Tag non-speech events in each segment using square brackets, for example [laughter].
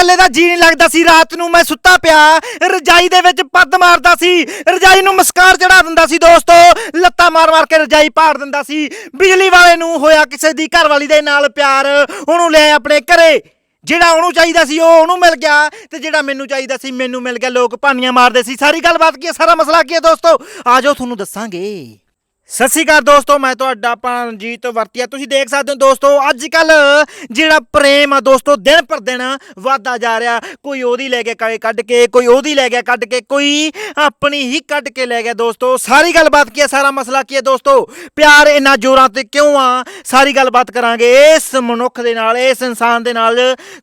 ਕੱਲੇ ਦਾ ਜੀ ਨਹੀਂ ਲੱਗਦਾ ਸੀ। ਰਾਤ ਨੂੰ ਮੈਂ ਸੁੱਤਾ ਪਿਆ। ਰਜਾਈ ਦੇ ਵਿੱਚ ਪੱਦ ਮਾਰਦਾ ਸੀ। ਰਜਾਈ ਨੂੰ ਮਸਕਾਰ ਚੜਾ ਦਿੰਦਾ ਸੀ ਦੋਸਤੋ। ਲੱਤਾਂ ਮਾਰ ਮਾਰ ਕੇ ਰਜਾਈ ਪਾੜ ਦਿੰਦਾ ਸੀ। ਬਿਜਲੀ ਵਾਲੇ ਨੂੰ ਹੋਇਆ ਕਿਸੇ ਦੀ ਘਰਵਾਲੀ ਦੇ ਨਾਲ ਪਿਆਰ। ਉਹਨੂੰ ਲੈ ਆਪਣੇ ਘਰੇ। ਜਿਹੜਾ ਉਹਨੂੰ ਚਾਹੀਦਾ ਸੀ, ਉਹ ਉਹਨੂੰ ਮਿਲ ਗਿਆ। ਤੇ ਜਿਹੜਾ ਮੈਨੂੰ ਚਾਹੀਦਾ ਸੀ, ਮੈਨੂੰ ਮਿਲ ਗਿਆ। ਲੋਕ ਭਾਨੀਆਂ ਮਾਰਦੇ ਸੀ। ਸਾਰੀ ਗੱਲਬਾਤ ਕੀ ਹੈ? ਸਾਰਾ ਮਸਲਾ ਕੀ ਹੈ ਦੋਸਤੋ? ਆਜੋ ਤੁਹਾਨੂੰ ਦੱਸਾਂਗੇ। ਸਤਿ ਸ਼੍ਰੀ ਅਕਾਲ ਦੋਸਤੋ ਮੈਂ ਤੁਹਾਡਾ ਪਰਮਜੀਤ ਵਰਤੀਆ। ਤੁਸੀਂ ਦੇਖ ਸਕਦੇ ਹੋ ਦੋਸਤੋ ਅੱਜ ਕੱਲ ਜਿਹੜਾ ਪ੍ਰੇਮ ਆ ਦੋਸਤੋ ਦਿਨ ਪਰ ਦਿਨ ਵਧਦਾ ਜਾ ਰਿਹਾ। ਕੋਈ ਉਹਦੀ ਲੈ ਕੇ ਕੱਢ ਕੇ ਕੋਈ ਉਹਦੀ ਲੈ ਗਿਆ ਕੱਢ ਕੇ ਕੋਈ ਆਪਣੀ ਹੀ ਕੱਢ ਕੇ ਲੈ ਗਿਆ ਦੋਸਤੋ। ਸਾਰੀ ਗੱਲਬਾਤ ਕੀ ਹੈ ਸਾਰਾ ਮਸਲਾ ਕੀ ਹੈ ਦੋਸਤੋ? ਪਿਆਰ ਇੰਨਾ ਜ਼ੋਰਾਂ ਤੇ ਕਿਉਂ ਆ? ਸਾਰੀ ਗੱਲਬਾਤ ਕਰਾਂਗੇ ਇਸ ਮਨੁੱਖ ਦੇ ਨਾਲ ਇਸ ਇਨਸਾਨ ਦੇ ਨਾਲ।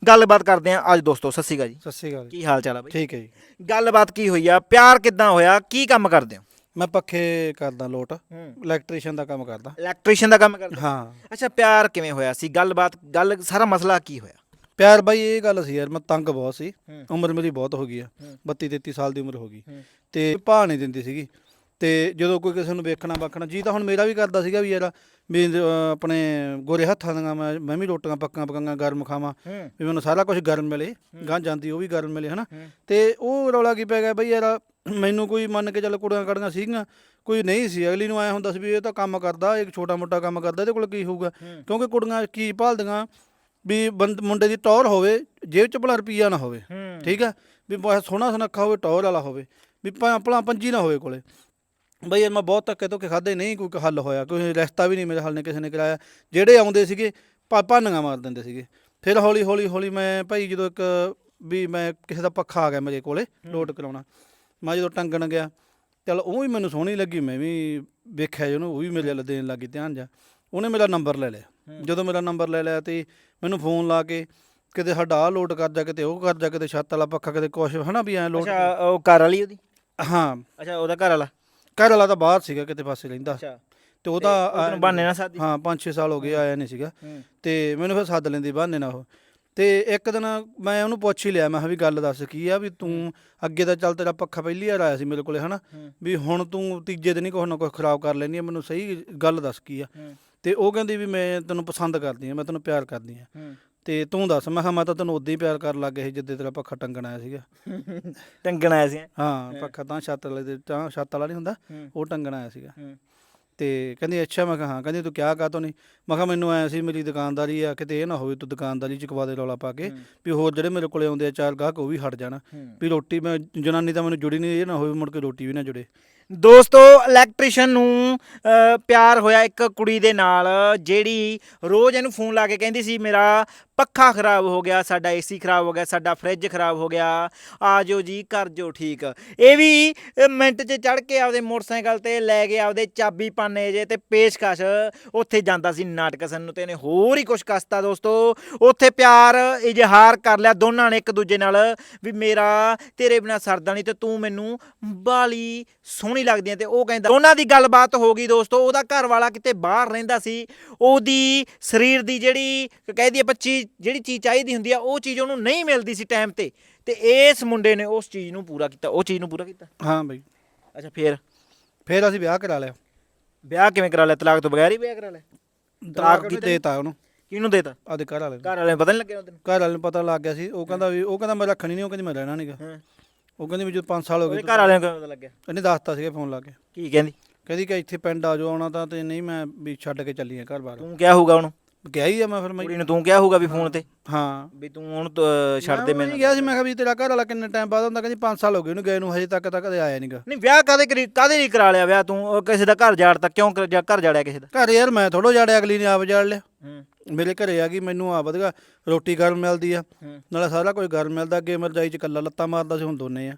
ਗੱਲਬਾਤ ਕਰਦੇ ਹਾਂ ਅੱਜ ਦੋਸਤੋ ਸਤਿ ਸ਼੍ਰੀ ਅਕਾਲ ਜੀ। ਸਤਿ ਸ਼੍ਰੀ ਅਕਾਲ ਜੀ। ਕੀ ਹਾਲ ਚਾਲ ਆ ਬਈ? ਠੀਕ ਹੈ ਜੀ। ਗੱਲਬਾਤ ਕੀ ਹੋਈ ਆ? ਪਿਆਰ ਕਿੱਦਾਂ ਹੋਇਆ? ਕੀ ਕੰਮ ਕਰਦੇ ਹੋ? ਮੈਂ ਪੱਖੇ ਕਰਦਾ ਲੋਟ ਇਲੈਕਟ੍ਰੀਸ਼ੀਅਨ ਦਾ ਕੰਮ ਕਰਦਾ। ਇਲੈਕਟ੍ਰੀਸ਼ੀਅਨ ਦਾ ਕੰਮ ਕਰਦੇ? ਹੋ? ਅੱਛਾ ਪਿਆਰ ਕਿਵੇਂ ਹੋਇਆ ਸੀ? ਗੱਲਬਾਤ ਗੱਲ ਸਾਰਾ ਮਸਲਾ ਕੀ ਹੋਇਆ? ਪਿਆਰ ਬਾਈ ਇਹ ਗੱਲ ਸੀ ਯਾਰ ਮੈਂ ਤੰਗ ਬਹੁਤ ਸੀ। ਉਮਰ ਮੇਰੀ ਬਹੁਤ ਹੋ ਗਈ ਆ। ਹੂੰ। 32 33 ਸਾਲ ਦੀ ਉਮਰ ਹੋ ਗਈ। ਤੇ ਭਾਅ ਨਹੀਂ ਦਿੰਦੀ ਸੀਗੀ। ਤੇ ਜਦੋਂ ਕੋਈ ਕਿਸੇ ਨੂੰ ਵੇਖਣਾ ਬੱਖਣਾ ਜੀ ਤਾਂ ਹੁਣ ਮੇਰਾ ਵੀ ਕਰਦਾ ਸੀਗਾ ਵੀ ਯਾਰ ਵੀ ਆਪਣੇ ਗੋਰੇ ਹੱਥਾਂ ਦੀਆਂ ਮੈਂ ਮੈਂ ਵੀ ਰੋਟੀਆਂ ਪੱਕਾਂ ਪਕਾਂਗਾ ਗਰਮ ਖਾਵਾਂ ਵੀ ਮੈਨੂੰ ਸਾਰਾ ਕੁਝ ਗਰਮ ਮਿਲੇ ਗਾਂ ਜਾਂਦੀ ਉਹ ਵੀ ਗਰਮ ਮਿਲੇ ਹਨਾ। ਤੇ ਉਹ ਰੌਲਾ ਕੀ ਪੈ ਗਿਆ ਬਈ ਯਾਰ ਮੈਨੂੰ ਕੋਈ ਮੰਨ ਕੇ ਚੱਲ ਕੁੜੀਆਂ ਕੜੀਆਂ ਸੀਗੀਆਂ ਕੋਈ ਨਹੀਂ ਸੀ। ਅਗਲੀ ਨੂੰ ਆਇਆ ਹੁੰਦਾ ਸੀ ਵੀ ਇਹ ਤਾਂ ਕੰਮ ਕਰਦਾ ਇੱਕ ਛੋਟਾ ਮੋਟਾ ਕੰਮ ਕਰਦਾ ਇਹਦੇ ਕੋਲ ਕੀ ਹੋਊਗਾ। ਕਿਉਂਕਿ ਕੁੜੀਆਂ ਕੀ ਭਾਲਦੀਆਂ ਵੀ ਮੁੰਡੇ ਦੀ ਟੌਰ ਹੋਵੇ ਜੇਬ ਚ ਭਲਾ ਰੁਪਈਆ ਨਾ ਹੋਵੇ। ਠੀਕ ਆ? ਵੀ ਬਹੁਤ ਸੋਹਣਾ ਸੁਨੱਖਾ ਹੋਵੇ ਟੌਰ ਵਾਲਾ ਹੋਵੇ। ਵੀ ਆਪਣਾ ਪੰਜੀ ਨਾ ਹੋਵੇ ਕੋਲੇ। ਬਈ ਇਹ ਮੈਂ ਬਹੁਤ ਧੱਕੇ ਧੁੱਕੇ ਖਾਦੇ ਨਹੀਂ ਕੋਈ ਹੱਲ ਹੋਇਆ ਕੋਈ ਰਸਤਾ ਵੀ ਨਹੀਂ ਮੇਰੇ ਹੱਲ ਨੇ ਕਿਸੇ ਨੇ ਕਰਾਇਆ। ਜਿਹੜੇ ਆਉਂਦੇ ਸੀਗੇ ਭਾਨੀਆਂ ਮਾਰ ਦਿੰਦੇ ਸੀਗੇ। ਫਿਰ ਹੌਲੀ ਹੌਲੀ ਹੌਲੀ ਮੈਂ ਭਾਈ ਜਦੋਂ ਇੱਕ ਵੀ ਮੈਂ ਕਿਸੇ ਦਾ ਪੱਖਾ ਆ ਗਿਆ ਮੇਰੇ ਕੋਲੇ ਲੋਡ ਕਰਾਉਣਾ ਮੈਂ ਜਦੋਂ ਟੰਗਣ ਗਿਆ ਚਲ ਉਹ ਵੀ ਮੈਨੂੰ ਸੋਹਣੀ ਲੱਗੀ ਮੈਂ ਵੀ ਵੇਖਿਆ ਜਿਹਨੂੰ ਉਹ ਵੀ ਮੇਰੇ ਵੱਲ ਦੇਣ ਲੱਗੀ ਧਿਆਨ ਜਾ। ਉਹਨੇ ਮੇਰਾ ਨੰਬਰ ਲੈ ਲਿਆ। ਜਦੋਂ ਮੇਰਾ ਨੰਬਰ ਲੈ ਲਿਆ ਤੇ ਮੈਨੂੰ ਫੋਨ ਲਾ ਕੇ ਕਿਤੇ ਸਾਡਾ ਆਹ ਲੋਡ ਕਰ ਜਾ ਕਿਤੇ ਉਹ ਕਰ ਜਾ ਕਿਤੇ ਛੱਤ ਵਾਲਾ ਪੱਖਾ ਕਿਤੇ ਕੁਛ ਹਨਾ ਵੀ ਐ ਲੋਡ ਅੱਛਾ ਉਹ ਘਰ ਵਾਲੀ ਉਹਦੀ? ਹਾਂ। ਅੱਛਾ ਉਹਦਾ ਘਰ ਵਾਲਾ? ਘਰ ਵਾਲਾ ਤਾਂ ਬਾਹਰ ਸੀਗਾ ਕਿਤੇ ਪਾਸੇ ਰਹਿੰਦਾ। ਅੱਛਾ। ਤੇ ਉਹ ਤਾਂ ਉਹਨੂੰ ਬਹਾਨੇ ਨਾਲ ਸਾਦੀ? ਹਾਂ 5-6 ਸਾਲ ਹੋ ਗਏ ਆਇਆ ਨਹੀਂ ਸੀਗਾ। ਤੇ ਮੈਨੂੰ ਫਿਰ ਸੱਦ ਲੈਂਦੀ ਬਹਾਨੇ ਨਾਲ ਉਹ। ਤੇ ਇੱਕ ਦਿਨ ਮੈਂ ਉਹਨੂੰ ਪੁੱਛ ਹੀ ਲਿਆ ਮੈਂ ਕਿਹਾ ਵੀ ਗੱਲ ਦੱਸ ਕੀ ਆ ਵੀ ਤੂੰ ਅੱਗੇ ਤਾਂ ਚੱਲ ਤੇਰਾ ਪੱਖਾ ਪਹਿਲੀ ਵਾਰ ਆਇਆ ਸੀ ਮੇਰੇ ਕੋਲੇ ਹਨਾ। ਵੀ ਹੁਣ ਤੂੰ ਤੀਜੇ ਦਿਨ ਹੀ ਕੁਛ ਨਾ ਕੁਛ ਖਰਾਬ ਕਰ ਲੈਣੀ ਆ ਮੈਨੂੰ ਸਹੀ ਗੱਲ ਦੱਸ ਕੀ ਆ। ਤੇ ਉਹ ਕਹਿੰਦੀ ਵੀ ਮੈਂ ਤੈਨੂੰ ਪਸੰਦ ਕਰਦੀ ਆ ਮੈਂ ਤੈਨੂੰ ਪਿਆਰ ਕਰਦੀ ਆ। ਤੇ ਤੂੰ ਦੱਸ ਮੈਂ ਕਿਹਾ ਮੈਂ ਤਾਂ ਤੈਨੂੰ ਉਦੋਂ ਹੀ ਪਿਆਰ ਕਰਨ ਲੱਗ ਗਿਆ ਸੀ ਜਿੱਦੇ ਤੇਰਾ ਪੱਖਾ ਟੰਗਣ ਆਇਆ ਸੀਗਾ। [laughs] ਟੰਗਣ ਆਇਆ ਸੀ। ਹਾਂ ਪੱਖਾ ਤਾਂ ਛੱਤ ਵਾਲੇ ਦੇ ਤਾਂ ਛੱਤ ਵਾਲਾ ਨਹੀਂ ਹੁੰਦਾ ਉਹ ਟੰਗਣ ਆਇਆ ਸੀਗਾ। ਤੇ ਕਹਿੰਦੀ ਅੱਛਾ ਮੈਂ ਕਿਹਾ ਹਾਂ ਕਹਿੰਦੀ ਤੂੰ ਕਿਆ ਕਾਤੋਂ ਨਹੀਂ? ਮੈਂ ਕਿਹਾ ਮੈਨੂੰ ਐ ਸੀ ਮੇਰੀ ਦੁਕਾਨਦਾਰੀ ਆ ਕਿਤੇ ਇਹ ਨਾ ਹੋਵੇ ਤੂੰ ਦੁਕਾਨਦਾਰੀ ਚ ਕਵਾ ਦੇ ਰੌਲਾ ਪਾ ਕੇ। ਵੀ ਹੋਰ ਜਿਹੜੇ ਮੇਰੇ ਕੋਲੇ ਆਉਂਦੇ ਆ ਚਾਰ ਗਾਹਕ ਉਹ ਵੀ ਹਟ ਜਾਣ। ਵੀ ਰੋਟੀ ਮੈਂ ਜਨਾਨੀ ਤਾਂ ਮੈਨੂੰ ਜੁੜੀ ਨਹੀਂ ਇਹ ਨਾ ਹੋਵੇ ਮੁੜ ਕੇ ਰੋਟੀ ਵੀ ਨਾ ਜੁੜੇ। ਦੋਸਤੋ ਇਲੈਕਟ੍ਰੀਸ਼ੀਅਨ ਨੂੰ ਪਿਆਰ ਹੋਇਆ ਇੱਕ ਕੁੜੀ ਦੇ ਨਾਲ ਜਿਹੜੀ ਰੋਜ਼ ਇਹਨੂੰ ਫੋਨ ਲਾ ਕੇ ਕਹਿੰਦੀ ਸੀ ਮੇਰਾ ਪੱਖਾ ਖਰਾਬ ਹੋ ਗਿਆ, ਸਾਡਾ ਏਸੀ ਖਰਾਬ ਹੋ ਗਿਆ, ਸਾਡਾ ਫ੍ਰਿਜ ਖਰਾਬ ਹੋ ਗਿਆ। ਆ ਜਾਓ ਜੀ ਕਰ ਜੋ ਠੀਕ। ਇਹ ਵੀ ਮਿੰਟ 'ਚ ਚੜ ਕੇ ਆਪਦੇ ਮੋਟਰਸਾਈਕਲ ਤੇ ਲੈ ਕੇ ਆਪਦੇ ਚਾਬੀ ਪਾਨੇ ਜੇ ਤੇ ਪੇਸ਼ਕਸ਼ ਉੱਥੇ ਜਾਂਦਾ ਸੀ ਨਾਟਕ ਸੰਨ ਨੂੰ। ਤੇ ਇਹਨੇ ਹੋਰ ਹੀ ਕੁਝ ਕਸਤਾ ਦੋਸਤੋ। ਉੱਥੇ ਪਿਆਰ ਇਜ਼ਹਾਰ ਕਰ ਲਿਆ ਦੋਨਾਂ ਨੇ ਇੱਕ ਦੂਜੇ ਨਾਲ ਵੀ ਮੇਰਾ ਤੇਰੇ ਬਿਨਾ ਸਰਦਾ ਨਹੀਂ ਤੇ ਤੂੰ ਮੈਨੂੰ ਬਾਲੀ ਸੋਹਣੀ ਲੱਗਦੀ ਹੈ ਤੇ ਉਹ ਕਹਿੰਦਾ ਉਹਨਾਂ ਦੀ ਗੱਲਬਾਤ ਹੋ ਗਈ ਦੋਸਤੋ। ਉਹਦਾ ਘਰ ਵਾਲਾ ਕਿਤੇ ਬਾਹਰ ਰਹਿੰਦਾ ਸੀ। ਉਹਦੀ ਸਰੀਰ ਦੀ ਜਿਹੜੀ ਕਹਿ ਦਈਏ ਬੱਚੀ ਜਿਹੜੀ ਚੀਜ਼ ਚਾਹੀਦੀ ਹੁੰਦੀ ਆ ਉਹ ਚੀਜ਼ ਉਹਨੂੰ ਨਹੀਂ ਮਿਲਦੀ ਸੀ ਟਾਈਮ ਤੇ। ਤੇ ਇਸ ਮੁੰਡੇ ਨੇ ਉਸ ਚੀਜ਼ ਨੂੰ ਪੂਰਾ ਕੀਤਾ ਉਹ ਚੀਜ਼ ਨੂੰ ਪੂਰਾ ਕੀਤਾ। ਹਾਂ ਬਈ। ਅੱਛਾ ਫੇਰ? ਫਿਰ ਅਸੀਂ ਵਿਆਹ ਕਰਾ ਲਿਆ। ਵਿਆਹ ਕਿਵੇਂ ਕਰਾ ਲਿਆ? ਤਲਾਕ ਤੋਂ ਬਗੈਰ ਹੀ ਵਿਆਹ ਕਰਾ ਲਿਆ? ਤਲਾਕ ਵੀ ਦੇਤਾ? ਉਹਨੂੰ? ਕਿਹਨੂੰ ਦੇਤਾ? ਆਦੇ ਘਰ ਵਾਲੇ ਘਰ ਵਾਲੇ ਪਤਾ ਨਹੀਂ ਲੱਗਿਆ ਉਹਨੂੰ ਘਰ ਵਾਲੇ ਨੂੰ ਪਤਾ ਲੱਗ ਗਿਆ ਸੀ। ਉਹ ਕਹਿੰਦਾ ਵੀ ਉਹ ਕਹਿੰਦਾ ਮੈਂ ਰੱਖਣੀ ਨਹੀਂ ਉਹ ਕਹਿੰਦੀ ਮੈਂ ਰਹਿਣਾ ਨਹੀਂਗਾ ਉਹ ਕਹਿੰਦੀ ਵੀ ਜਦੋਂ 5 ਸਾਲ ਹੋ ਗਏ ਘਰ ਵਾਲਿਆਂ ਨੂੰ ਪਤਾ ਲੱਗਿਆ? ਇਹਨੇ ਦੱਸਤਾ ਸੀਗਾ ਫੋਨ ਲਾ ਕੇ। ਕੀ ਕਹਿੰਦੀ? ਕਹਿੰਦੀ ਕਿ ਇੱਥੇ ਪਿੰਡ ਆ ਜਾਓ ਆਉਣਾ ਤਾਂ ਤੇ ਨਹੀਂ ਮੈਂ ਵੀ ਛੱਡ ਕੇ ਚੱਲੀ ਆ ਘਰ ਬਾਰ ਤੂੰ ਕਿਹਾ ਹੋਊਗਾ ਉਹਨੂੰ? ਕਿਹਾ ਹੀ ਆ ਮੈਂ ਫਿਰ ਮੈਂ ਕੁੜੀ ਨੂੰ ਤੂੰ ਕਿਹਾ ਹੋਊਗਾ ਵੀ ਫੋਨ ਤੇ? ਹਾਂ। ਵੀ ਤੂੰ ਤ- ਛੱਡ ਦੇ ਮੈਂ ਮੈਨੂੰ। ਗਿਆ ਸੀ ਮੈਂ ਕਿਹਾ ਵੀ ਤੇਰਾ ਘਰ ਵਾਲਾ ਕਿੰਨੇ ਟਾਈਮ ਬਾਅਦ ਹੁੰਦਾ ਕਹਿੰਦੀ 5 ਸਾਲ ਹੋ ਗਏ ਉਹਨੂੰ ਗਏ ਨੂੰ ਹਜੇ ਤੱਕ ਤਾਂ ਕਦੇ ਆਇਆ ਨਹੀਂਗਾ ਨਹੀਂ ਵਿਆਹ ਕਾਦੇ ਕਰੀ ਕਾਦੇ ਲਈ ਕਰਾ ਲਿਆ ਵਿਆਹ ਤੂੰ? ਉਹ ਕਿਸੇ ਦਾ ਘਰ ਜਾੜਤਾ ਕਿਉਂ ਕਰ- ਜਾ- ਘਰ ਜਾੜਿਆ ਕਿਸੇ ਦਾ? ਘਰ ਯਾਰ ਮੈਂ ਥੋੜੋ ਜਾੜਿਆ ਅਗਲੀ ਨੇ ਆਪ ਜਾੜ ਲਿਆ। ਹੂੰ। ਮੇਰੇ ਘਰੇ ਆ ਗਈ ਮੈਨੂੰ ਆ ਵਧਗਾ ਰੋਟੀ ਗਰਮ ਮਿਲਦੀ ਆ। ਹੂੰ। ਨਾਲੇ ਸਾਰਾ ਕੁਝ ਗਰਮ ਮਿਲਦਾ ਅੱਗੇ ਮਰਜਾਈ ਚ ਕੱਲਾ ਲੱਤਾਂ ਮਾਰਦਾ ਸੀ ਹੁਣ ਦੋਨੇ ਆ।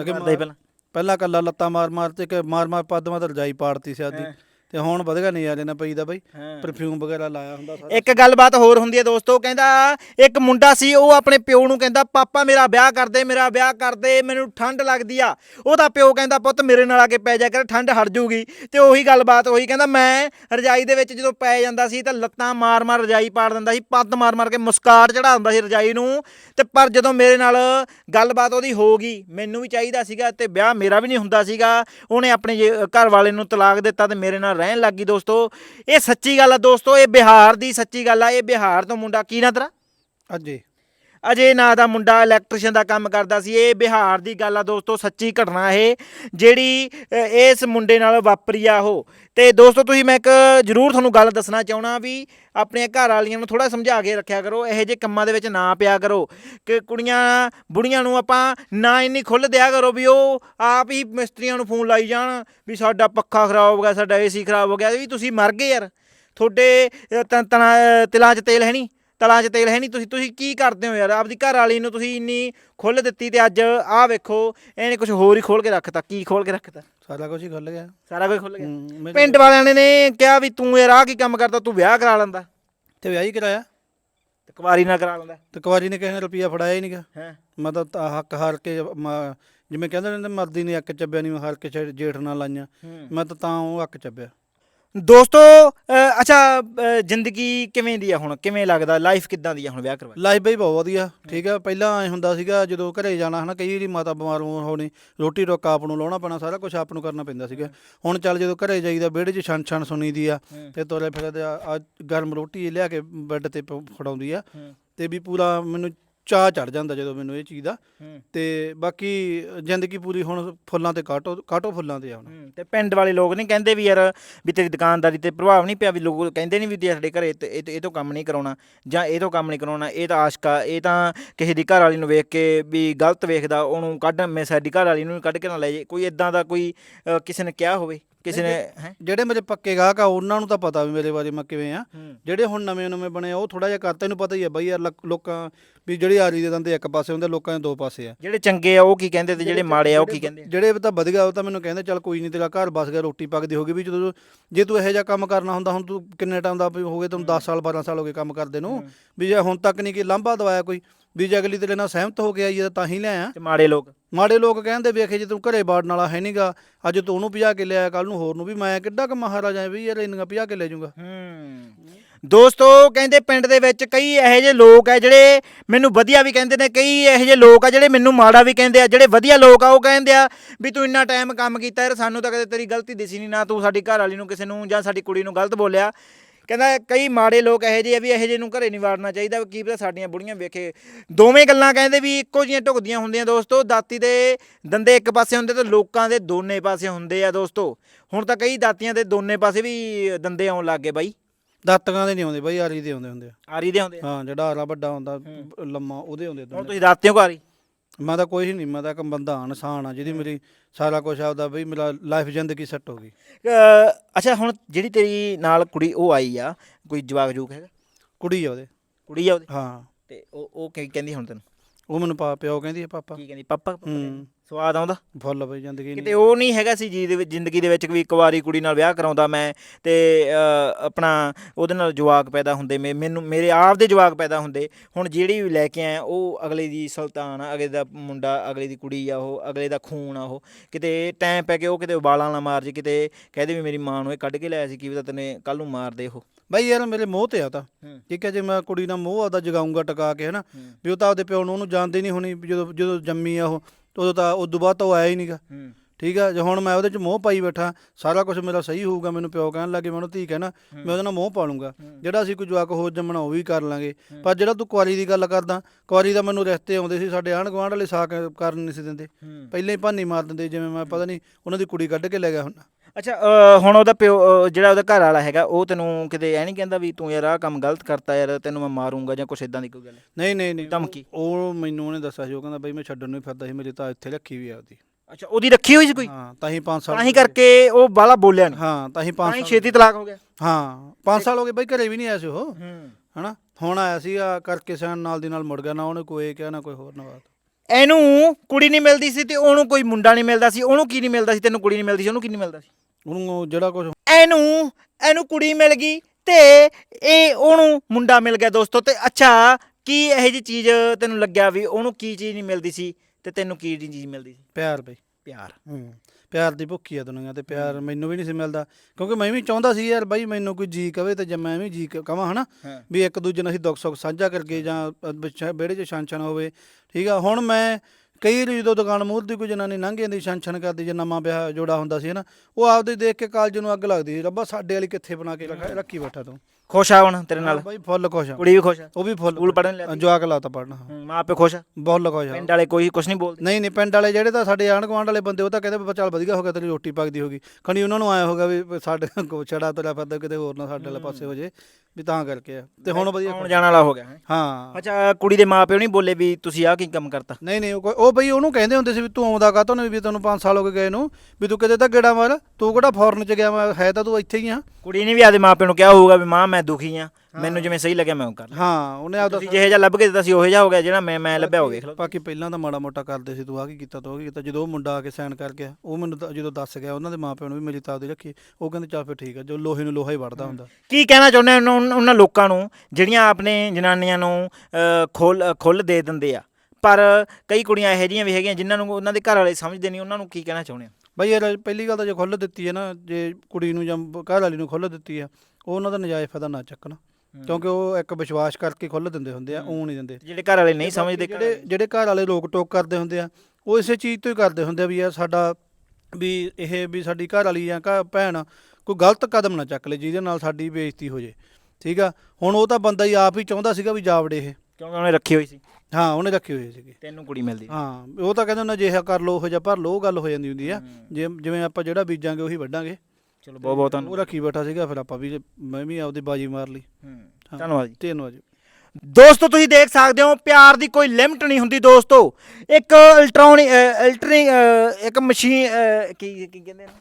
ਅੱਗੇ ਸੀ ਪਹਿਲਾਂ? ਪਹਿਲਾਂ ਕੱਲਾ ਲੱਤਾਂ ਮਾਰ ਮਾਰ ਤੇ ਕਿ ਮਾਰ ਮਾਰ ਪੱਦਮਾ ਤੇ ਰਜਾਈ ਪਾੜਤੀ ਸੀ ਆਦੀ। ਤੇ ਹੁਣ ਵਧਗਾ ਨਜ਼ਾਰੇ ਨਾਲ ਪਈਦਾ ਬਈ। ਪਰਫਿਊਮ ਵਗੈਰਾ ਲਾਇਆ ਹੁੰਦਾ ਸਾਰਾ। ਇੱਕ ਗੱਲਬਾਤ ਹੋਰ ਹੁੰਦੀ ਹੈ ਦੋਸਤੋ ਕਹਿੰਦਾ ਇੱਕ ਮੁੰਡਾ ਸੀ ਉਹ ਆਪਣੇ ਪਿਓ ਨੂੰ ਕਹਿੰਦਾ ਪਾਪਾ ਮੇਰਾ ਵਿਆਹ ਕਰ ਦੇ ਮੇਰਾ ਵਿਆਹ ਕਰ ਦੇ ਮੈਨੂੰ ਠੰਡ ਲੱਗਦੀ ਆ। ਉਹਦਾ ਪਿਓ ਕਹਿੰਦਾ ਪੁੱਤ ਮੇਰੇ ਨਾਲ ਆ ਕੇ ਪੈ ਜਾ ਕਰ ਠੰਡ ਹਟ ਜੂਗੀ। ਤੇ ਉਹੀ ਗੱਲਬਾਤ ਹੋਈ ਕਹਿੰਦਾ ਮੈਂ ਰਜਾਈ ਦੇ ਵਿੱਚ ਜਦੋਂ ਪੈ ਜਾਂਦਾ ਸੀ ਤਾਂ ਲੱਤਾਂ ਮਾਰ ਮਾਰ ਰਜਾਈ ਪਾੜ ਦਿੰਦਾ ਸੀ ਪੱਦ ਮਾਰ ਮਾਰ ਕੇ ਮੁਸਕਾਟ ਚੜਾ ਦਿੰਦਾ ਸੀ ਰਜਾਈ ਨੂੰ। ਤੇ ਪਰ ਜਦੋਂ ਮੇਰੇ ਨਾਲ ਗੱਲਬਾਤ ਉਹਦੀ ਹੋ ਗਈ ਮੈਨੂੰ ਵੀ ਚਾਹੀਦਾ ਸੀਗਾ ਤੇ ਵਿਆਹ ਮੇਰਾ ਵੀ ਨਹੀਂ ਹੁੰਦਾ ਸੀਗਾ। ਉਹਨੇ ਆਪਣੇ ਘਰ ਵਾਲੇ ਨੂੰ ਤਲਾਕ ਦਿੱਤਾ ਤੇ ਮੇਰੇ ਨਾਲ ਰਹਿਣ ਲੱਗੀ ਦੋਸਤੋ। ਇਹ ਸੱਚੀ ਗੱਲ ਆ ਦੋਸਤੋ, ਇਹ ਬਿਹਾਰ ਦੀ ਸੱਚੀ ਗੱਲ ਆ। ਇਹ ਬਿਹਾਰ ਤੋਂ ਮੁੰਡਾ ਕੀ ਨਾ ਤੇਰਾ? ਅੱਜੇ। ਅਜੇ ਨਾਂ ਦਾ ਮੁੰਡਾ ਇਲੈਕਟ੍ਰੀਸ਼ੀਅਨ ਦਾ ਕੰਮ ਕਰਦਾ ਸੀ। ਇਹ ਬਿਹਾਰ ਦੀ ਗੱਲ ਆ ਦੋਸਤੋ ਸੱਚੀ ਘਟਨਾ ਇਹ ਜਿਹੜੀ ਅ, ਇਸ ਮੁੰਡੇ ਨਾਲ ਵਾਪਰੀ ਆ ਉਹ। ਤੇ ਦੋਸਤੋ ਤੁਸੀਂ ਮੈਂ ਇੱਕ ਜ਼ਰੂਰ ਤੁਹਾਨੂੰ ਗੱਲ ਦੱਸਣਾ ਚਾਹਣਾ ਵੀ ਆਪਣੀਆਂ ਘਰ ਵਾਲੀਆਂ ਨੂੰ ਥੋੜਾ ਸਮਝਾ ਕੇ ਰੱਖਿਆ ਕਰੋ ਇਹੋ ਜਿਹੇ ਕੰਮਾਂ ਦੇ ਵਿੱਚ ਨਾ ਪਿਆ ਕਰੋ। ਕਿ ਕੁੜੀਆਂ ਬੁੜੀਆਂ ਨੂੰ ਆਪਾਂ ਨਾ ਇੰਨੀ ਖੁੱਲ੍ਹ ਦਿਆ ਕਰੋ ਵੀ ਉਹ ਆਪ ਹੀ ਮਿਸਤਰੀਆਂ ਨੂੰ ਫੋਨ ਲਾਈ ਜਾਣ ਵੀ ਸਾਡਾ ਪੱਖਾ ਖਰਾਬ ਹੋ ਗਿਆ ਸਾਡਾ ਏਸੀ ਖਰਾਬ ਹੋ ਗਿਆ ਵੀ ਤੁਸੀਂ ਮਰ ਗਏ ਯਾਰ। ਤੁਹਾਡੇ ਅ, ਤ- ਤਣਾ- ਤਿਲਾਂ 'ਚ ਤੇਲ ਹੈ ਨਹੀਂ। ਤਲਾਂ 'ਚ ਤੇਲ ਹੈ ਨਹੀਂ ਤੁਸੀਂ ਤੁਸੀਂ ਕੀ ਕਰਦੇ ਹੋ ਯਾਰ? ਆਪਦੀ ਘਰ ਵਾਲੀ ਨੂੰ ਤੁਸੀਂ ਇੰਨੀ ਖੁੱਲ੍ਹ ਦਿੱਤੀ ਤੇ ਅੱਜ ਆਹ ਵੇਖੋ ਇਹਨੇ ਕੁਝ ਹੋਰ ਹੀ ਖੋਲ ਕੇ ਰੱਖਤਾ। ਕੀ ਖੋਲ ਕੇ ਰੱਖਤਾ? ਸਾਰਾ ਕੁਝ ਹੀ ਖੁੱਲ ਗਿਆ। ਸਾਰਾ ਕੁਝ ਖੁੱਲ ਗਿਆ। ਪਿੰਡ ਵਾਲਿਆਂ ਨੇ ਨੇ ਕਿਹਾ ਵੀ ਤੂੰ ਯਾਰ ਆਹ ਕੀ ਕੰਮ ਕਰਦਾ ਤੂੰ ਵਿਆਹ ਕਰਾ ਲੈਂਦਾ। ਤੇ ਵਿਆਹ ਹੀ ਕਰਾਇਆ। ਤੇ ਕੁਵਾਰੀ ਨਾਲ ਕਰਾ ਲੈਂਦਾ। ਤੇ ਕੁਵਾਰੀ ਨੇ ਕਿਸੇ ਨੇ ਰੁਪਿਆ ਫੜਾਇਆ ਹੀ ਨਹੀਂਗਾ ਹੈ? ਮੈਂ ਤਾਂ ਤਾਂ ਹੱਕ ਹਾਰ ਕੇ ਮ- ਜਿਵੇਂ ਕਹਿੰਦੇ ਨੇ ਮਰਦੀ ਨੇ ਅੱਕ ਚੱਬਿਆ ਨਹੀਂ ਹਾਰ ਕੇ ਛੇ- ਜੇਠ ਨਾਲ ਲਾਈਆਂ। ਮੈਂ ਤਾਂ ਤਾਂ ਉਹ ਅੱਕ ਚੱਬਿਆ। ਦੋਸਤੋ ਅ, ਅੱਛਾ ਅ, ਜ਼ਿੰਦਗੀ ਕਿਵੇਂ ਦੀ ਆ ਹੁਣ? ਕਿਵੇਂ ਲੱਗਦਾ? ਲਾਈਫ ਕਿੱਦਾਂ ਦੀ ਆ ਹੁਣ? ਵਿਆਹ ਕਰਵਾ ਲਾਈਫ ਬਈ ਬਹੁਤ ਵਧੀਆ। ਠੀਕ ਆ। ਪਹਿਲਾਂ ਐ ਹੁੰਦਾ ਸੀਗਾ ਜਦੋਂ ਘਰੇ ਜਾਣਾ ਹਨਾ ਕਈ ਵਾਰੀ ਮਾਤਾ ਬਿਮਾਰ ਹੋਣੀ ਰੋਟੀ ਟੋਕਾ ਆਪ ਨੂੰ ਲਾਉਣਾ ਪੈਣਾ ਸਾਰਾ ਕੁਝ ਆਪ ਨੂੰ ਕਰਨਾ ਪੈਂਦਾ ਸੀਗਾ। ਹੁਣ ਚੱਲ ਜਦੋਂ ਘਰੇ ਜਾਈਦਾ ਵਿਹੜੇ 'ਚ ਛਣ ਛਣ ਸੁਣੀਦੀ ਆ ਤੇ ਤੋਰੇ ਫਿਰਦੇ ਆ ਆ ਗਰਮ ਰੋਟੀ ਲਿਆ ਕੇ ਬੈੱਡ ਤੇ ਪ- ਫੜਾਉਂਦੀ ਆ ਤੇ ਵੀ ਪੂਰਾ ਮੈਨੂੰ ਚਾਹ ਚੜ ਜਾਂਦਾ ਜਦੋਂ ਮੈਨੂੰ ਇਹ ਚੀਜ਼ ਦਾ। ਤੇ ਬਾਕੀ ਜ਼ਿੰਦਗੀ ਪੂਰੀ ਹੁਣ ਫੁੱਲਾਂ ਤੇ ਕਾਟੋ ਕਾਟੋ ਫੁੱਲਾਂ ਤੇ ਆ ਹੁਣ। ਹੂੰ, ਤੇ ਪਿੰਡ ਵਾਲੇ ਲੋਕ ਨਹੀਂ ਕਹਿੰਦੇ ਵੀ ਯਾਰ ਵੀ ਤੇਰੀ ਦੁਕਾਨਦਾਰੀ ਤੇ ਪ੍ਰਭਾਵ ਨਹੀਂ ਪਿਆ ਵੀ ਲੋਕ ਕਹਿੰਦੇ ਨਹੀਂ ਵੀ ਤੇ ਸਾਡੇ ਘਰੇ ਤੇ ਇਹ ਇਹ ਤੋਂ ਕੰਮ ਨਹੀਂ ਕਰਾਉਣਾ ਜਾਂ ਇਹ ਤੋਂ ਕੰਮ ਨਹੀਂ ਕਰਾਉਣਾ ਇਹ ਤਾਂ ਆਸ਼ਕਾ ਇਹ ਤਾਂ ਕਿਸੇ ਦੀ ਘਰ ਵਾਲੀ ਨੂੰ ਵੇਖ ਕੇ ਵੀ ਗਲਤ ਵੇਖਦਾ ਉਹਨੂੰ ਕੱਢ ਮੈਂ ਸਾਡੀ ਘਰ ਵਾਲੀ ਨੂੰ ਵੀ ਕੱਢ ਕੇ ਨਾ ਲੈ ਜੇ ਕੋਈ ਇਦਾਂ ਦਾ ਕੋਈ ਅ, ਕਿਸੇ ਨੇ ਕਿਹਾ ਹੋਵੇ? ਕਿਸੇ ਨੇ ਹੈ? ਜਿਹੜੇ ਮੇਰੇ ਪੱਕੇ ਗਾਹਕ ਆ ਉਹਨਾਂ ਨੂੰ ਤਾਂ ਪਤਾ ਵੀ ਮੇਰੇ ਬਾਰੇ ਮੈਂ ਕਿਵੇਂ ਆ। ਜਿਹੜੇ ਹੁਣ ਨਵੇਂ ਨਵੇਂ ਬਣੇ ਆ ਉਹ ਥੋੜਾ ਜਿਹਾ ਕਰ ਤੈਨੂੰ ਪਤਾ ਹੀ ਆ ਬਈ ਯਾਰ ਲੋਕ- ਲੋਕਾਂ ਵੀ ਜਿਹੜੀ ਆਰੀ ਦੇ ਦੰਦੇ ਇੱਕ ਪਾਸੇ ਹੁੰਦੇ ਲੋਕਾਂ ਦੇ ਦੋ ਪਾਸੇ ਆ। ਜਿਹੜੇ ਚੰਗੇ ਆ ਉਹ ਕੀ ਕਹਿੰਦੇ ਤੇ ਜਿਹੜੇ ਮਾੜੇ ਆ ਉਹ ਕੀ ਕਹਿੰਦੇ? ਜਿਹੜੇ ਤਾਂ ਵਧੀਆ ਉਹ ਤਾਂ ਮੈਨੂੰ ਕਹਿੰਦੇ ਚੱਲ ਕੋਈ ਨਹੀਂ ਤੇਰਾ ਘਰ ਬਸ ਗਿਆ ਰੋਟੀ ਪੱਕਦੀ ਹੋਗੀ ਵੀ ਜਦੋਂ ਜੇ ਤੂੰ ਇਹੋ ਜਿਹਾ ਕੰਮ ਕਰਨਾ ਹੁੰਦਾ ਹੁਣ ਤੂੰ ਕਿੰਨੇ ਟਾਈਮ ਦਾ ਵੀ ਹੋ ਗਏ ਤੈਨੂੰ 10 ਸਾਲ 12 ਸਾਲ ਹੋ ਗਏ ਕੰਮ ਕਰਦੇ ਨੂੰ ਵੀ ਜੇ ਹੁਣ ਤੱਕ ਨਹੀਂ ਕਿ ਲਾਂਭਾ ਦਵਾਇਆ ਕੋਈ ਵੀ ਜੇ ਅਗਲੀ ਤੇਰੇ ਨਾਲ ਸਹਿਮਤ ਹੋ ਆਈ ਹੈ ਤਾਂ ਹੀ ਲਿਆਇਆ ਤੇ ਮਾੜੇ ਲੋਕ। ਮਾੜੇ ਲੋਕ ਕਹਿੰਦੇ ਵੇਖੇ ਜੇ ਤੂੰ ਘਰੇ ਬਾੜਨ ਵਾਲਾ ਹੈ ਨਹੀਂਗਾ ਅੱਜ ਤੂੰ ਉਹਨੂੰ ਭਜਾ ਕੇ ਲਿਆਇਆ ਕੱਲ ਨੂੰ ਹੋਰ ਨੂੰ ਵੀ ਮੈਂ ਕਿੱਡਾ ਕੁ ਮਹਾਰਾਜਾ ਐ ਵੀ ਯਾਰ ਇੰਨੀਆਂ ਭਜਾ ਕੇ ਲੈ ਜਾਊਂਗਾ। ਹੂੰ। ਦੋਸਤੋ ਕਹਿੰਦੇ ਪਿੰਡ ਦੇ ਵਿੱਚ ਕਈ ਇਹੋ ਜਿਹੇ ਲੋਕ ਆ ਜਿਹੜੇ ਮੈਨੂੰ ਵਧੀਆ ਵੀ ਕਹਿੰਦੇ ਨੇ ਕਈ ਇਹੋ ਜਿਹੇ ਲੋਕ ਆ ਜਿਹੜੇ ਮੈਨੂੰ ਮਾੜਾ ਵੀ ਕਹਿੰਦੇ ਆ ਜਿਹੜੇ ਵਧੀਆ ਲੋਕ ਆ ਉਹ ਕਹਿੰਦੇ ਆ ਵੀ ਤੂੰ ਇੰਨਾ ਟਾਈਮ ਕੰਮ ਕੀਤਾ ਯਾਰ ਸਾਨੂੰ ਤਾਂ ਕਦੇ ਤੇਰੀ ਗਲਤੀ ਦਿਸੀ ਨਹੀਂ ਨਾ ਤੂੰ ਸਾਡੀ ਘਰ ਵਾਲੀ ਨੂੰ ਕਿਸੇ ਨੂੰ ਜਾਂ ਸਾਡੀ ਕੁੜੀ ਨੂੰ ਗਲਤ ਬੋਲਿਆ। ਕਹਿੰਦਾ ਕਈ ਮਾੜੇ ਲੋਕ ਇਹੋ ਜਿਹੇ ਆ ਵੀ ਇਹੋ ਜਿਹੇ ਨੂੰ ਘਰੇ ਨਹੀਂ ਵਾੜਨਾ ਚਾਹੀਦਾ ਕੀ ਪਤਾ ਸਾਡੀਆਂ ਬੁੜੀਆਂ ਵੇਖੇ। ਦੋਵੇਂ ਗੱਲਾਂ ਕਹਿੰਦੇ ਵੀ ਇੱਕੋ ਜਿਹੀਆਂ ਢੁਕਦੀਆਂ ਹੁੰਦੀਆਂ ਦੋਸਤੋ ਦਾਤੀ ਦੇ ਦੰਦੇ ਇੱਕ ਪਾਸੇ ਹੁੰਦੇ ਤੇ ਲੋਕਾਂ ਦੇ ਦੋਨੇ ਪਾਸੇ ਹੁੰਦੇ ਆ ਦੋਸਤੋ। ਹੁਣ ਤਾਂ ਕਈ ਦਾਤੀਆਂ ਦੇ ਦੋਨੇ ਪਾਸੇ ਵੀ ਦੰਦੇ ਆਉਣ ਲੱਗ ਗਏ ਬਾਈ। ਦਾਤੀਆਂ ਦੇ ਨਹੀਂ ਆਉਂਦੇ ਬਈ ਆਰੀ ਦੇ ਆਉਂਦੇ ਹੁੰਦੇ ਆ। ਆਰੀ ਦੇ ਹੁੰਦੇ ਆ। ਹਾਂ ਜਿਹੜਾ ਆਰਾ ਵੱਡਾ ਹੁੰਦਾ ਲੰਮਾ ਉਹਦੇ ਆਉਂਦੇ ਹੁਣ। ਤੁਸੀਂ ਦਾਤਿਓ ਘਾਰੀ ਮੈਂ ਤਾਂ ਕੋਈ ਨਹੀਂ ਮੈਂ ਤਾਂ ਇੱਕ ਬੰਦਾ ਹਾਂ, ਇਨਸਾਨ ਆ ਜਿਹਦੀ ਮੇਰੀ ਸਾਰਾ ਕੁਝ ਆਪਦਾ ਬਈ ਮੇਰਾ ਲਾਈਫ ਜ਼ਿੰਦਗੀ ਸੈੱਟ ਹੋ ਗਈ। ਅੱਛਾ ਹੁਣ ਜਿਹੜੀ ਤੇਰੀ ਨਾਲ ਕੁੜੀ ਉਹ ਆਈ ਆ ਕੋਈ ਜਵਾਕ ਜੂਕ ਹੈਗਾ? ਕੁੜੀ ਆ ਉਹਦੇ। ਕੁੜੀ ਆ ਉਹਦੀ? ਹਾਂ। ਤੇ ਉਹ ਉਹ ਕੀ ਕਹਿੰਦੀ ਹੁਣ ਤੈਨੂੰ? ਉਹ ਮੈਨੂੰ ਪਾ ਪਿਓ ਕਹਿੰਦੀ ਆ ਪਾਪਾ। ਕੀ ਕਹਿੰਦੀ? ਪਾਪਾ ਪਾਪਾ ਹੂੰ। ਸਵਾਦ ਆਉਂਦਾ? ਫੁੱਲ ਬਈ ਜ਼ਿੰਦਗੀ ਕਿਤੇ ਉਹ ਨਹੀਂ ਹੈਗਾ ਸੀ ਜੀ ਦੇ ਵਿੱਚ ਜ਼ਿੰਦਗੀ ਦੇ ਵਿੱਚ ਵੀ ਇੱਕ ਵਾਰੀ ਕੁੜੀ ਨਾਲ ਵਿਆਹ ਕਰਾਉਂਦਾ ਮੈਂ ਤੇ ਅ, ਆਪਣਾ ਉਹਦੇ ਨਾਲ ਜਵਾਕ ਪੈਦਾ ਹੁੰਦੇ। ਮੇ- ਮੈਨੂੰ ਮੇਰੇ ਆਪ ਦੇ ਜਵਾਕ ਪੈਦਾ ਹੁੰਦੇ। ਹੁਣ ਜਿਹੜੀ ਵੀ ਲੈ ਕੇ ਆਇਆ ਉਹ ਅਗਲੇ ਦੀ ਸੁਲਤਾਨ ਆ ਅਗਲੇ ਦਾ ਮੁੰਡਾ ਅਗਲੇ ਦੀ ਕੁੜੀ ਆ ਉਹ ਅਗਲੇ ਦਾ ਖੂਨ ਆ ਉਹ ਕਿਤੇ ਟਾਈਮ ਪੈ ਕੇ ਉਹ ਕਿਤੇ ਵਾਲਾਂ ਨਾ ਮਾਰ ਜੇ ਕਿਤੇ ਕਹਦੇ ਵੀ ਮੇਰੀ ਮਾਂ ਨੂੰ ਇਹ ਕੱਢ ਕੇ ਲਿਆਇਆ ਸੀ ਕੀ ਪਤਾ ਤੈਨੇ ਕੱਲ ਨੂੰ ਮਾਰ ਦੇ ਉਹ। ਬਈ ਯਾਰ ਮੇਰੇ ਮੋਹ ਤੇ ਆ ਤਾਂ। ਹੂੰ। ਠੀਕ ਹੈ ਜੇ ਮੈਂ ਕੁੜੀ ਨਾਲ ਮੋਹ ਆਦਾ ਜਗਾਉਂਗਾ ਟਕਾ ਕੇ ਹਨਾ। ਵੀ ਉਹ ਤਾਂ ਆਪਦੇ ਪਿਓ ਨੂੰ ਉਹਨੂੰ ਜਾਣਦੀ ਨਹੀਂ ਹੋਣੀ ਵੀ ਜਦੋਂ ਜਦੋਂ ਜੰਮੀ ਆ ਉਹ। ਉਦੋਂ ਤਾਂ ਉਦੋਂ ਬਾਅਦ ਤਾਂ ਉਹ ਆਇਆ ਹੀ ਨਹੀਂਗਾ ਹੂੰ। ਠੀਕ ਆ ਜੇ ਹੁਣ ਮੈਂ ਉਹਦੇ ਚ ਮੋਹ ਪਾਈ ਬੈਠਾ ਸਾਰਾ ਕੁਝ ਮੇਰਾ ਸਹੀ ਹੋਊਗਾ ਮੈਨੂੰ ਪਿਓ ਕਹਿਣ ਲੱਗੇ ਮੈਂ ਉਹਨੂੰ ਧੀ ਕਹਿਣਾ ਮੈਂ ਉਹਦੇ ਨਾਲ ਮੋਹ ਪਾ ਲੂੰਗਾ। ਜਿਹੜਾ ਅਸੀਂ ਕੋਈ ਜਵਾਕ ਹੋਰ ਜੰਮਣਾ ਉਹ ਵੀ ਕਰ ਲਾਂਗੇ। ਪਰ ਜਿਹੜਾ ਤੂੰ ਕੁਆਰੀ ਦੀ ਗੱਲ ਕਰਦਾ ਕੁਆਰੀ ਦਾ ਮੈਨੂੰ ਰਿਸ਼ਤੇ ਆਉਂਦੇ ਸੀ ਸਾਡੇ ਆਂਢ ਗੁਆਂਢ ਵਾਲੇ ਸਾਕ ਕਰਨ ਨਹੀਂ ਸੀ ਦਿੰਦੇ। ਹੂੰ। ਪਹਿਲਾਂ ਹੀ ਭਾਨੀ ਮਾਰ ਦਿੰਦੇ ਜਿਵੇਂ ਮੈਂ ਪਤਾ ਨਹੀਂ ਉਹਨਾਂ ਦੀ ਕੁੜੀ ਕੱਢ ਕੇ ਲੈ ਗਿਆ ਹੁਣ ਅੱਛਾ ਹੁਣ ਉਹਦਾ ਪਿਓ ਜਿਹੜਾ ਉਹਦਾ ਘਰ ਵਾਲਾ ਹੈਗਾ ਉਹ ਤੈਨੂੰ ਕਿਤੇ ਐ ਨਹੀਂ ਕਹਿੰਦਾ ਵੀ ਤੂੰ ਯਾਰ ਆਹ ਕੰਮ ਗਲਤ ਕਰਤਾ ਯਾਰ ਤੈਨੂੰ ਮੈਂ ਮਾਰੂੰਗਾ ਜਾਂ ਕੁਛ ਇਦਾਂ ਦੀ ਕੋਈ ਗੱਲ? ਨਹੀਂ ਨਹੀਂ ਨਹੀਂ। ਧਮਕੀ? ਉਹ ਮੈਨੂੰ ਉਹਨੇ ਦੱਸਿਆ ਸੀ ਉਹ ਕਹਿੰਦਾ ਬਈ ਮੈਂ ਛੱਡਣ ਨੂੰ ਹੀ ਫਿਰਦਾ ਸੀ ਮੇਰੀ ਤਾਂ ਇੱਥੇ ਰੱਖੀ ਵੀ ਆ ਉਹਦੀ। ਅੱਛਾ ਉਹਦੀ ਰੱਖੀ ਹੋਈ ਸੀ ਕੋਈ? ਹਾਂ ਤਾਂ ਹੀ 5 ਸਾਲ ਤਾਂ ਹੀ ਕਰਕੇ ਉਹ ਬਾਲਾ ਬੋਲਿਆ ਨਹੀਂ ਹਾਂ ਤਾਂ ਹੀ ਤਾਂ 5 ਹੀ ਸਾਲ ਛੇਤੀ ਤਲਾਕ ਹੋ ਗਿਆ। ਹਾਂ 5 ਸਾਲ ਹੋ ਗਏ ਬਈ ਘਰੇ ਵੀ ਨਹੀਂ ਆਇਆ ਸੀ ਉਹ। ਹੂੰ। ਹਨਾ? ਹੁਣ ਆਇਆ ਸੀਗਾ ਕਰਕੇ ਸੈਨ ਨਾਲ ਦੀ ਨਾਲ ਮੁੜ ਗਿਆ ਨਾ ਉਹਨੇ ਕੋਈ ਕਿਹਾ ਨਾ ਕੋਈ ਹੋਰ ਨਾ ਬਾਤ ਇਹਨੂੰ ਕੁੜੀ ਨਹੀਂ ਮਿਲਦੀ ਸੀ ਤੇ ਉਹਨੂੰ ਕੋਈ ਮੁੰਡਾ ਨਹੀਂ ਮਿਲਦਾ ਸੀ। ਉਹਨੂੰ ਕੀ ਨਹੀਂ ਮਿਲਦਾ ਸੀ? ਤੈਨੂੰ ਕੁੜੀ ਨਹੀਂ ਮਿਲਦੀ ਸੀ ਉਹਨੂੰ ਕੀ ਨਹੀਂ ਮਿਲਦਾ ਸੀ? ਉਹਨੂੰ ਉਹ ਜਿਹੜਾ ਕੁਝ ਇਹਨੂੰ ਇਹਨੂੰ ਕੁੜੀ ਮਿਲ ਗਈ ਤੇ ਇਹ ਉਹਨੂੰ ਮੁੰਡਾ ਮਿਲ ਗਿਆ ਦੋਸਤੋ ਤੇ ਅੱਛਾ ਕੀ ਇਹੋ ਜੀ ਚੀਜ਼ ਤੈਨੂੰ ਲੱਗਿਆ ਵੀ ਉਹਨੂੰ ਕੀ ਚੀਜ਼ ਨਹੀਂ ਮਿਲਦੀ ਸੀ? ਤੇ ਤੈਨੂੰ ਕੀ ਚੀਜ਼ ਮਿਲਦੀ ਸੀ? ਪਿਆਰ ਬਈ। ਪਿਆਰ। ਹੂੰ ਪਿਆਰ ਦੀ ਭੁੱਖੀ ਆ ਦੁਨੀਆ ਤੇ ਪਿਆਰ ਮੈਨੂੰ ਵੀ ਨਹੀਂ ਸੀ ਮਿਲਦਾ। ਕਿਉਂਕਿ ਮੈਂ ਵੀ ਚਾਹੁੰਦਾ ਸੀ ਯਾਰ ਬਾਈ ਮੈਨੂੰ ਕੋਈ ਜੀ ਕਵੇ ਤੇ ਜੇ ਮੈਂ ਵੀ ਜੀ ਕਵਾਂ ਹਨਾ ਵੀ ਇੱਕ ਦੂਜੇ ਨਾਲ ਅਸੀਂ ਦੁੱਖ ਸੁੱਖ ਸਾਂਝਾ ਕਰਕੇ ਜਾਂ ਵਿਹੜੇ 'ਚ ਛਾਂ ਹੋਵੇ ਠੀਕ ਆ? ਹੁਣ ਮੈਂ ਕਈ ਜਦੋਂ ਦੁਕਾਨ ਮੂਹਰ ਦੀ ਕੋਈ ਜਨਾਨੀ ਲੰਘ ਜਾਂਦੀ ਛਾਂ ਛਾਂ ਕਰਦੀ ਜੇ ਨਵਾਂ ਵਿਆਹ ਜੋੜਾ ਹੁੰਦਾ ਸੀ ਹਨਾ ਉਹ ਆਪਦੇ ਦੇਖ ਕੇ ਕਾਲਜ ਨੂੰ ਅੱਗ ਲੱਗਦੀ ਰੱਬਾ ਸਾਡੇ ਵਾਲੀ ਕਿੱਥੇ ਬਣਾ ਕੇ ਰੱਖੀ ਬੈਠਾ ਤੂੰ। ਖੁਸ਼ ਆ ਹੁਣ ਤੇਰੇ ਨਾਲ? ਬਾਈ ਫੁੱਲ ਖੁਸ਼ ਆ। ਕੁੜੀ ਵੀ ਖੁਸ਼ ਆ? ਉਹ ਵੀ ਫੁੱਲ ਸਕੂਲ ਪੜਨ ਲਿਆ ਜਵਾਕ ਲਾਤਾ ਪੜਨਾ ਮਾਂ ਪਿਓ ਖੁਸ਼ ਆ? ਬਹੁਤ ਖੁਸ਼ ਆ। ਪਿੰਡ ਵਾਲੇ ਕੋਈ ਕੁਝ ਨਹੀਂ ਬੋਲਦੇ? ਨਹੀਂ ਨਹੀਂ ਪਿੰਡ ਵਾਲੇ ਜਿਹੜੇ ਤਾਂ ਸਾਡੇ ਆਂਢ ਗੁਆਂਢ ਵਾਲੇ ਬੰਦੇ ਉਹ ਤਾਂ ਕਹਿੰਦੇ ਵੀ ਚੱਲ ਵਧੀਆ ਹੋ ਗਿਆ ਤੇਰੀ ਰੋਟੀ ਪੱਕਦੀ ਹੋਗੀ ਖਣੀ ਉਹਨਾਂ ਨੂੰ ਆਇਆ ਹੋਗਾ ਵੀ ਸਾਡੇ ਕੋ ਛੜਾ ਤੁਰਿਆ ਫਿਰਦਾ ਕਿਤੇ ਹੋਰ ਨਾ ਸਾਡੇ ਵਾਲੇ ਪਾਸੇ ਹੋ ਜੇ। ਵੀ ਤਾਂ ਕਰਕੇ ਆ। ਤੇ ਹੁਣ ਵਧੀਆ ਆਉਣ ਜਾਣ ਵਾਲਾ ਹੋ ਗਿਆ ਹੈਂ। ਹਾਂ। ਅੱਛਾ ਕੁੜੀ ਦੇ ਮਾਂ ਪਿਓ ਨਹੀਂ ਬੋਲੇ ਵੀ ਤੁਸੀਂ ਆਹ ਕੀ ਕੰਮ ਕਰਤਾ? ਨਹੀਂ ਨਹੀਂ ਉਹ ਕੋਈ- ਉਹ ਬਈ ਉਹਨੂੰ ਕਹਿੰਦੇ ਹੁੰਦੇ ਸੀ ਵੀ ਤੂੰ ਆਉਂਦਾ ਕਾਹਤੋਂ ਨਹੀਂ ਵੀ ਤੈਨੂੰ 5 ਸਾਲ ਹੋ ਗਏ ਗਏ ਨੂੰ ਵੀ ਤੂੰ ਕਿਤੇ ਤਾਂ ਗੇੜਾ ਮਾਰ ਤੂੰ ਕਿਹੜਾ ਫੋਰਨ ਚ ਗਿਆ ਹੈ ਤਾਂ ਤੂੰ ਇੱਥੇ ਹੀ ਆ। ਕੁੜੀ ਨੇ ਵੀ ਆਦੇ ਮਾਂ ਪਿਓ ਨੂੰ ਕਿਹਾ ਹੋਊਗਾ ਵੀ ਮਾਂ ਮੈਂ ਦੁਖੀ ਆ। ਮੈਨੂੰ ਜਿਵੇਂ ਸਹੀ ਲੱਗਿਆ ਮੈਂ ਉਹ ਕਰ ਲਿਆ। ਹਾਂ ਉਹਨੇ ਆਪਦਾ ਤੁਸੀਂ ਜਿਹੇ ਜਿਹਾ ਲੱਭ ਕੇ ਦਿੱਤਾ ਸੀ ਉਹੇ ਜਿਹਾ ਹੋ ਗਿਆ ਜਿਹੜਾ ਮੈਂ ਮੈਂ ਲੱਭਿਆ ਹੋ ਗਿਆ ਬਾਕੀ ਪਹਿਲਾਂ ਤਾਂ ਮਾੜਾ ਮੋਟਾ ਕਰਦੇ ਸੀ ਤੂੰ ਆ ਕੀ ਕੀਤਾ ਤੂੰ ਆ ਕੀ ਕੀਤਾ। ਜਦੋਂ ਉਹ ਮੁੰਡਾ ਆ ਕੇ ਸਾਈਨ ਕਰ ਗਿਆ ਉਹ ਮੈਨੂੰ ਤਾਂ ਜਦੋਂ ਦੱਸ ਗਿਆ ਉਹਨਾਂ ਦੇ ਮਾਪਿਆਂ ਨੂੰ ਵੀ ਮੇਰੀ ਤਾਬਦੀ ਰੱਖੀ। ਉਹ ਕਹਿੰਦੇ ਚੱਲ ਫਿਰ ਠੀਕ ਆ ਜੋ ਲੋਹੇ ਨੂੰ ਲੋਹਾ ਹੀ ਵੜਦਾ ਹੁੰਦਾ। ਕੀ ਕਹਿਣਾ ਚਾਹੁੰਦੇ ਹੋ ਉਹਨਾਂ ਉਹਨਾਂ ਲੋਕਾਂ ਨੂੰ ਜਿਹੜੀਆਂ ਆਪਣੇ ਜਨਾਨੀਆਂ ਨੂੰ ਖੁੱਲ ਖੁੱਲ ਦੇ ਦਿੰਦੇ ਆ? ਪਰ ਕਈ ਕੁੜੀਆਂ ਇਹੋ ਜਿਹੀਆਂ ਵੀ ਹੈਗੀਆਂ ਜਿਨ੍ਹਾਂ ਨੂੰ ਉਹਨਾਂ ਦੇ ਘਰ ਵਾਲੇ ਸਮਝਦੇ ਨਹੀਂ ਉਹਨਾਂ ਨੂੰ ਕੀ ਕਹਿਣਾ ਚਾਹੁੰਦੇ ਹੋ? ਬਈ ਯਾਰ ਪਹਿਲੀ ਗੱਲ ਤਾਂ ਜੇ ਖੁੱਲ੍ਹ ਦਿੱਤੀ ਹੈ ਨਾ ਜੇ ਕੁੜੀ ਨੂੰ ਜਾਂ ਘਰ ਵਾਲੀ ਨੂੰ ਖੁੱਲ੍ਹ ਦਿੱਤੀ ਆ ਉਹ ਉਹਨਾਂ ਦਾ ਨਜਾਇਜ਼ ਫਾਇਦਾ ਨਾ ਚੱਕਣ। ਕਿਉਂਕਿ ਉਹ ਇੱਕ ਵਿਸ਼ਵਾਸ ਕਰਕੇ ਖੁੱਲ੍ਹ ਦਿੰਦੇ ਹੁੰਦੇ ਆ ਉਹ ਨਹੀਂ ਦਿੰਦੇ। ਜਿਹੜੇ ਘਰ ਵਾਲੇ ਨਹੀਂ ਸਮਝਦੇ ਜਿਹੜੇ ਜਿਹੜੇ ਘਰ ਵਾਲੇ ਲੋਕ ਟੋਕ ਕਰਦੇ ਹੁੰਦੇ ਆ ਉਹ ਇਸੇ ਚੀਜ਼ ਤੋਂ ਹੀ ਕਰਦੇ ਹੁੰਦੇ ਆ ਵੀ ਯਾਰ ਸਾਡਾ ਵੀ ਇਹ ਵੀ ਸਾਡੀ ਘਰ ਵਾਲੀ ਜਾਂ ਘਰ ਭੈਣ ਕੋਈ ਗਲਤ ਕਦਮ ਨਾ ਚੱਕ ਲੇ ਜਿਹਦੇ ਨਾਲ ਸਾਡੀ ਬੇਇੱਜ਼ਤੀ ਹੋ ਜੇ। ਠੀਕ ਆ? ਹੁਣ ਉਹ ਤਾਂ ਬੰਦਾ ਹੀ ਆਪ ਹੀ ਚਾਹੁੰਦਾ ਸੀਗਾ ਵੀ ਜਾਵੜੇ ਇਹ। ਕਿਉਂਕਿ ਉਹਨੇ ਰੱਖੀ ਹੋਈ ਸੀ। ਹਾਂ ਉਹਨੇ ਰੱਖੇ ਹੋਏ ਸੀਗੇ। ਤੈਨੂੰ ਕੁੜੀ ਮਿਲਦੀ। ਹਾਂ ਉਹ ਤਾਂ ਕਹਿੰਦੇ ਹੁੰਦੇ ਜਿਹਾ ਕਰ ਲੋ ਉਹ ਜਿਹਾ ਭਰ ਲੋ ਗੱਲ ਹੋ ਜਾਂਦੀ ਹੁੰਦੀ ਆ। ਜੇ ਜਿਵੇਂ ਆਪਾਂ ਜਿਹੜਾ ਬੀਜਾਂਗੇ ਉਹੀ ਵੱਢਾਂਗੇ। ਚਲੋ ਬਹੁਤ ਬਹੁਤ ਧੰਨਵਾਦ। ਉਹ ਰੱਖੀ ਬੈਠਾ ਸੀਗਾ ਫਿਰ ਆਪਾਂ ਵੀ ਮੈਂ ਵੀ ਆਪਦੀ ਬਾਜੀ ਮਾਰ ਲਈ। ਹੂੰ। ਧੰਨਵਾਦ ਜੀ। ਧੰਨਵਾਦ ਜੀ। ਦੋਸਤੋ ਤੁਸੀਂ ਦੇਖ ਸਕਦੇ ਹੋ ਪਿਆਰ ਦੀ ਕੋਈ ਲਿਮਟ ਨਹੀਂ ਹੁੰਦੀ ਦੋਸਤੋ। ਇੱਕ ਇਲੈਕਟ੍ਰੋਨਿਕ ਇਲੈਕਟ੍ਰਿਕ ਇੱਕ ਮਸ਼ੀਨ ਕੀ ਕੀ ਕਹਿੰਦੇ ਨੇ?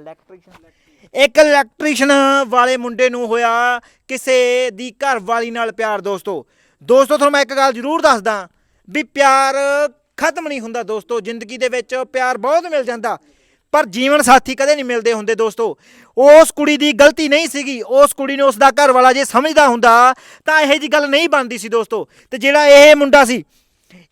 ਇਲੈਕਟ੍ਰੀਸ਼ੀਅਨ ਇੱਕ ਇਲੈਕਟ੍ਰੀਸ਼ੀਅਨ ਵਾਲੇ ਮੁੰਡੇ ਨੂੰ ਹੋਇਆ ਕਿਸੇ ਦੀ ਘਰ ਵਾਲੀ ਨਾਲ ਪਿਆਰ ਦੋਸਤੋ। ਦੋਸਤੋ ਤੁਹਾਨੂੰ ਮੈਂ ਇੱਕ ਗੱਲ ਜ਼ਰੂਰ ਦੱਸਦਾ ਵੀ ਪਿਆਰ ਖਤਮ ਨਹੀਂ ਹੁੰਦਾ ਦੋਸਤੋ। ਜ਼ਿੰਦਗੀ ਦੇ ਵਿੱਚ ਪਿਆਰ ਬਹੁਤ ਮਿਲ ਜਾਂਦਾ। ਪਰ ਜੀਵਨ ਸਾਥੀ ਕਦੇ ਨਹੀਂ ਮਿਲਦੇ ਹੁੰਦੇ ਦੋਸਤੋ। ਉਸ ਕੁੜੀ ਦੀ ਗਲਤੀ ਨਹੀਂ ਸੀਗੀ। ਉਸ ਕੁੜੀ ਨੂੰ ਉਸ ਦਾ ਘਰ ਵਾਲਾ ਜੇ ਸਮਝਦਾ ਹੁੰਦਾ, ਤਾਂ ਇਹੋ ਜੀ ਗੱਲ ਨਹੀਂ ਬਣਦੀ ਸੀ ਦੋਸਤੋ। ਤੇ ਜਿਹੜਾ ਇਹ ਮੁੰਡਾ ਸੀ,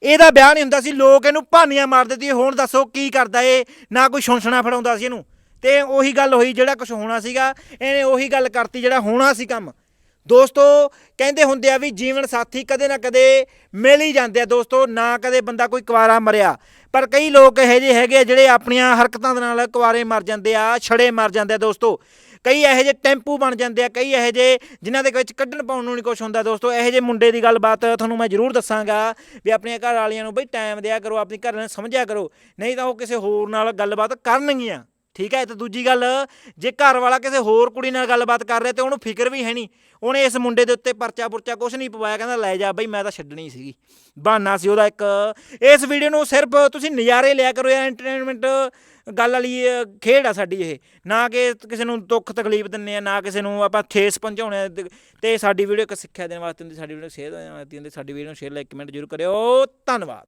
ਇਹਦਾ ਵਿਆਹ ਨਹੀਂ ਹੁੰਦਾ ਸੀ। ਲੋਕ ਇਹਨੂੰ ਭਾਨੀਆਂ ਮਾਰਦੇ ਸੀ। ਹੁਣ ਦੱਸੋ ਕੀ ਕਰਦਾ ਏ ਨਾ ਕੋਈ ਸ਼ੁੰਸਣਾ ਫੜਾਉਂਦਾ ਸੀ ਇਹਨੂੰ। ਤੇ ਉਹੀ ਗੱਲ ਹੋਈ ਜਿਹੜਾ ਕੁਝ ਹੋਣਾ ਸੀਗਾ। ਇਹਨੇ ਉਹੀ ਗੱਲ ਕਰਤੀ ਜਿਹੜਾ ਹੋਣਾ ਸੀ ਕੰਮ। ਦੋਸਤੋ, ਕਹਿੰਦੇ ਹੁੰਦੇ ਆ ਵੀ ਜੀਵਨ ਸਾਥੀ ਕਦੇ ਨਾ ਕਦੇ ਮਿਲ ਹੀ ਜਾਂਦੇ ਆ ਦੋਸਤੋ, ਨਾ ਕਦੇ ਬੰਦਾ ਕੋਈ ਕੁਵਾਰਾ ਮਰਿਆ। ਪਰ ਕਈ ਲੋਕ ਇਹੋ ਜਿਹੇ ਹੈਗੇ ਆ ਜਿਹੜੇ ਆਪਣੀਆਂ ਹਰਕਤਾਂ ਦੇ ਨਾਲ ਕੁਵਾਰੇ ਮਰ ਜਾਂਦੇ ਆ, ਛੜੇ ਮਰ ਜਾਂਦੇ ਆ ਦੋਸਤੋ। ਕਈ ਇਹੋ ਜਿਹੇ ਟੈਂਪੂ ਬਣ ਜਾਂਦੇ ਆ, ਕਈ ਇਹੋ ਜਿਹੇ ਜਿਨ੍ਹਾਂ ਦੇ ਵਿੱਚ ਕੱਢਣ ਪਾਉਣ ਨੂੰ ਨਹੀਂ ਕੁਝ ਹੁੰਦਾ ਦੋਸਤੋ। ਇਹੋ ਜਿਹੇ ਮੁੰਡੇ ਦੀ ਗੱਲਬਾਤ ਤੁਹਾਨੂੰ ਮੈਂ ਜ਼ਰੂਰ ਦੱਸਾਂਗਾ ਵੀ ਆਪਣੀਆਂ ਘਰ ਵਾਲੀਆਂ ਨੂੰ ਬਈ ਟਾਈਮ ਦਿਆ ਕਰੋ, ਆਪਣੀ ਘਰ ਨਾਲ ਸਮਝਿਆ ਕਰੋ। ਨਹੀਂ ਤਾਂ ਉਹ ਕਿਸੇ ਹੋਰ ਨਾਲ ਗੱਲਬਾਤ ਕਰਨਗੀਆਂ। ਠੀਕ ਹੈ ਤੇ ਦੂਜੀ ਗੱਲ, ਜੇ ਘਰ ਵਾਲਾ ਕਿਸੇ ਹੋਰ ਕੁੜੀ ਨਾਲ ਗੱਲਬਾਤ ਕਰ ਰਿਹਾ ਤੇ ਉਹਨੂੰ ਫਿਕਰ ਵੀ ਹੈ ਨਹੀਂ, ਉਹਨੇ ਇਸ ਮੁੰਡੇ ਦੇ ਉੱਤੇ ਪਰਚਾ ਪੁਰਚਾ ਕੁਝ ਨਹੀਂ ਪਵਾਇਆ, ਕਹਿੰਦਾ ਲੈ ਜਾ ਬਈ ਮੈਂ ਤਾਂ ਛੱਡਣੀ ਸੀਗੀ। ਬਹਾਨਾ ਸੀ ਉਹਦਾ ਇੱਕ। ਇਸ ਵੀਡੀਓ ਨੂੰ ਸਿਰਫ ਤੁਸੀਂ ਨਜ਼ਾਰੇ ਲਿਆ ਕਰੋ, ਇਹ ਐਂਟਰਟੇਨਮੈਂਟ ਗੱਲ ਵਾਲੀ ਖੇਡ ਆ ਸਾਡੀ ਇਹ। ਨਾ ਕਿ ਕਿਸੇ ਨੂੰ ਦੁੱਖ ਤਕਲੀਫ ਦਿੰਨੇ ਆ, ਨਾ ਕਿਸੇ ਨੂੰ ਆਪਾਂ ਠੇਸ ਪਹੁੰਚਾਉਣੇ ਆ, ਤੇ- ਤੇ ਸਾਡੀ ਵੀਡੀਓ ਇੱਕ ਸਿੱਖਿਆ ਦੇਣ ਵਾਸਤੇ ਹੁੰਦੀ, ਸਾਡੀ ਵੀਡੀਓ ਸ਼ੇਅਰ ਦੇਣ ਵਾਸਤੇ ਹੁੰਦੀ, ਸਾਡੀ ਵੀਡੀਓ ਨੂੰ ਸ਼ੇਅਰ ਲਾਈਕ ਕਮੈਂਟ ਜ਼ਰੂਰ ਕਰਿਓ। ਧੰਨਵਾਦ।